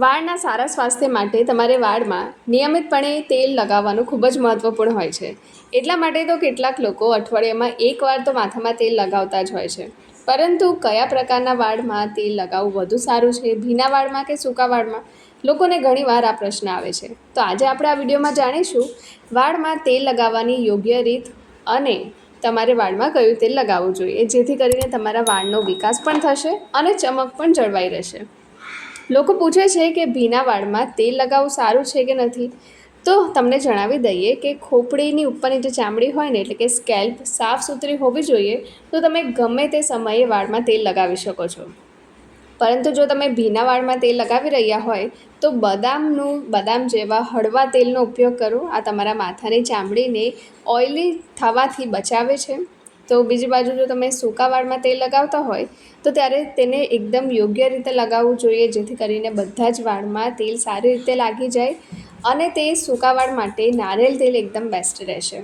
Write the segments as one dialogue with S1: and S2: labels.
S1: વાળના સારા સ્વાસ્થ્ય માટે તમારે વાળમાં નિયમિતપણે તેલ લગાવવાનું ખૂબ જ મહત્ત્વપૂર્ણ હોય છે. એટલા માટે તો કેટલાક લોકો અઠવાડિયામાં એકવાર તો માથામાં તેલ લગાવતા જ હોય છે. પરંતુ કયા પ્રકારના વાળમાં તેલ લગાવવું વધુ સારું છે? ભીના વાળમાં કે સૂકા વાળમાં? લોકોને ઘણીવાર આ પ્રશ્ન આવે છે. તો આજે આપણે આ વિડીયોમાં જાણીશું, વાળમાં તેલ લગાવવાની યોગ્ય રીત અને તમારે વાળમાં કયું તેલ લગાવવું જોઈએ? જેથી કરીને તમારા વાળનો વિકાસ પણ થશે અને ચમક પણ જળવાઈ રહેશે. લોકો પૂછે છે કે ભીના વાળમાં તેલ લગાવવું સારું છે કે નથી? તો તમને જણાવી દઈએ કે ખોપડીની ઉપરની જે ચામડી હોય ને, એટલે કે સ્કેલ્પ સાફ સુથરી હોવી જોઈએ, તો તમે ગમે તે સમયે વાળમાં તેલ લગાવી શકો છો. પરંતુ જો તમે ભીના વાળમાં તેલ લગાવી રહ્યા હોય, તો બદામનું, બદામ જેવા હળવા તેલનો ઉપયોગ કરો. આ તમારા માથાની ચામડીને ઓઇલી થવાથી બચાવે છે. તો બીજી બાજુ જો તમે સૂકા વાળમાં તેલ લગાવતા હોય, તો ત્યારે તેને એકદમ યોગ્ય રીતે લગાવવું જોઈએ, જેથી કરીને બધા જ વાળમાં તેલ સારી રીતે લાગી જાય અને તે સૂકા વાળ માટે નારિયેળ તેલ એકદમ બેસ્ટ રહેશે.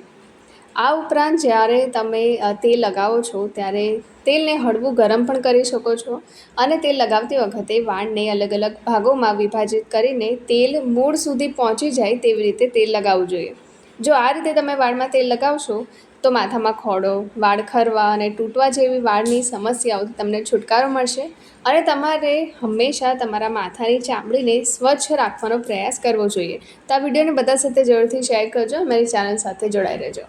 S1: આ ઉપરાંત જ્યારે તમે તેલ લગાવો છો, ત્યારે તેલને હળવું ગરમ પણ કરી શકો છો અને તેલ લગાવતી વખતે વાળને અલગ અલગ ભાગોમાં વિભાજિત કરીને તેલ મૂળ સુધી પહોંચી જાય તેવી રીતે તેલ લગાવવું જોઈએ. જો આ રીતે તમે વાળમાં તેલ લગાવશો તો માથામાં ખોડો, વાળ ખરવા અને તૂટવા જેવી વાળની સમસ્યાઓથી તમને છુટકારો મળશે અને તમારે હંમેશા તમારા માથાની ચામડીને સ્વચ્છ રાખવાનો પ્રયાસ કરવો જોઈએ. તો આ વિડીયોને બધા સાથે જરૂરથી શેર કરજો મારી ચેનલ સાથે જોડાઈ રહેજો.